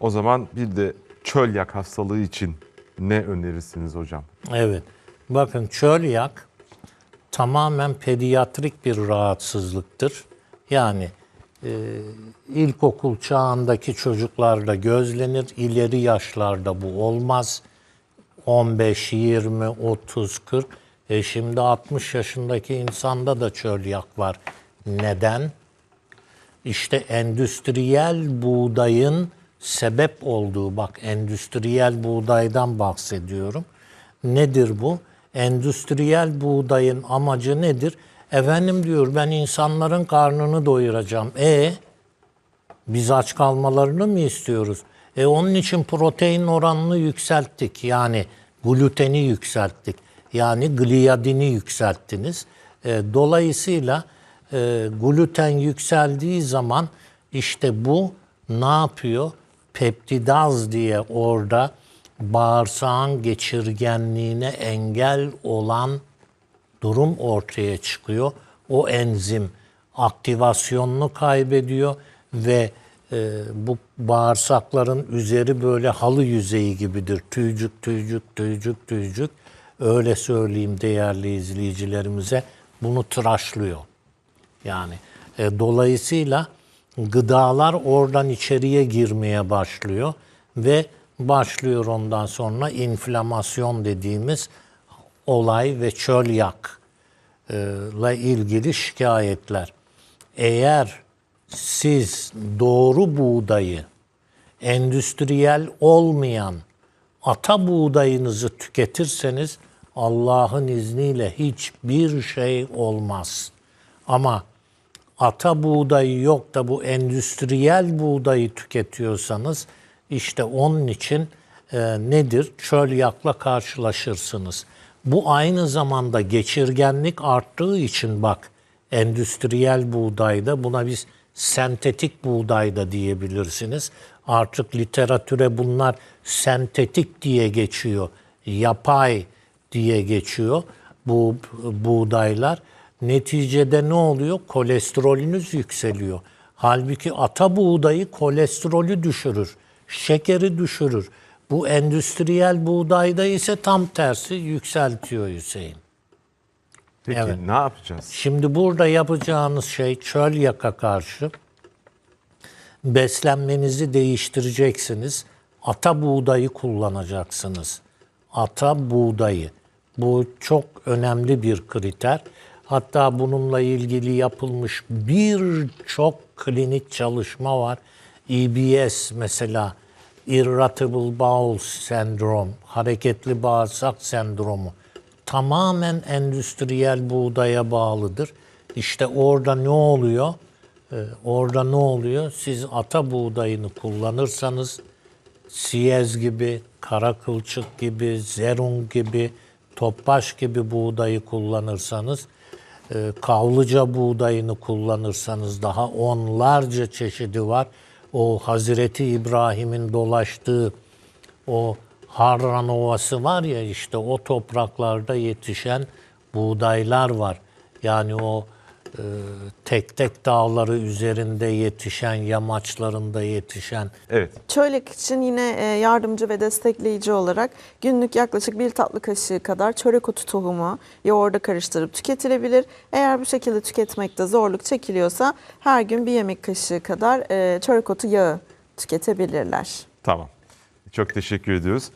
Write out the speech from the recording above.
O zaman bir de çölyak hastalığı için ne önerirsiniz hocam? Evet. Bakın çölyak tamamen pediatrik bir rahatsızlıktır. Yani e, ilkokul çağındaki çocuklarda gözlenir, ileri yaşlarda bu olmaz. 15, 20, 30, 40. E şimdi 60 yaşındaki insanda da çölyak var. Neden? İşte endüstriyel buğdayın sebep olduğu, bak endüstriyel buğdaydan bahsediyorum. Nedir bu? Endüstriyel buğdayın amacı nedir? Efendim diyor ben insanların karnını doyuracağım. E biz aç kalmalarını mı istiyoruz? E onun için protein oranını yükselttik. Yani gluteni yükselttik. Yani gliadini yükselttiniz. E, dolayısıyla e, gluten yükseldiği zaman işte bu ne yapıyor? Peptidaz diye orada bağırsağın geçirgenliğine engel olan durum ortaya çıkıyor. O enzim aktivasyonunu kaybediyor ve e, bu bağırsakların üzeri böyle halı yüzeyi gibidir. Tüycük, tüycük, tüycük, tüycük. Öyle söyleyeyim değerli izleyicilerimize. Bunu tıraşlıyor. Yani e, dolayısıyla gıdalar oradan içeriye girmeye başlıyor ve başlıyor ondan sonra inflamasyon dediğimiz olay ve çölyak e, ile ilgili şikayetler. Eğer siz doğru buğdayı, endüstriyel olmayan ata buğdayınızı tüketirseniz Allah'ın izniyle hiçbir şey olmaz. Ama ata buğdayı yok da bu endüstriyel buğdayı tüketiyorsanız işte onun için e, nedir? Çölyakla karşılaşırsınız. Bu aynı zamanda geçirgenlik arttığı için bak endüstriyel buğdayda buna biz sentetik buğday da diyebilirsiniz. Artık literatüre bunlar sentetik diye geçiyor. Yapay diye geçiyor bu buğdaylar. Neticede ne oluyor? Kolesterolünüz yükseliyor. Halbuki ata buğdayı kolesterolü düşürür, şekeri düşürür. Bu endüstriyel buğdayda ise tam tersi yükseltiyor Hüseyin. Peki Evet. ne yapacağız? Şimdi burada yapacağınız şey çöl yaka karşı beslenmenizi değiştireceksiniz. Ata buğdayı kullanacaksınız. Ata buğdayı. Bu çok önemli bir kriter. Hatta bununla ilgili yapılmış birçok klinik çalışma var. EBS mesela Irritable Bowel Syndrome, hareketli bağırsak sendromu tamamen endüstriyel buğdaya bağlıdır. İşte orada ne oluyor? Ee, orada ne oluyor? Siz ata buğdayını kullanırsanız siyez gibi, kara kılçık gibi, zerun gibi, topbaş gibi buğdayı kullanırsanız, e, kavlıca buğdayını kullanırsanız daha onlarca çeşidi var. O Hazreti İbrahim'in dolaştığı o Harran Ovası var ya işte o topraklarda yetişen buğdaylar var. Yani o e, tek tek dağları üzerinde yetişen, yamaçlarında yetişen Evet. Çölyak için yine e, yardımcı ve destekleyici olarak günlük yaklaşık bir tatlı kaşığı kadar çörek otu tohumu yoğurda karıştırıp tüketilebilir. Eğer bu şekilde tüketmekte zorluk çekiliyorsa her gün bir yemek kaşığı kadar e, çörek otu yağı tüketebilirler. Tamam. Çok teşekkür ediyoruz.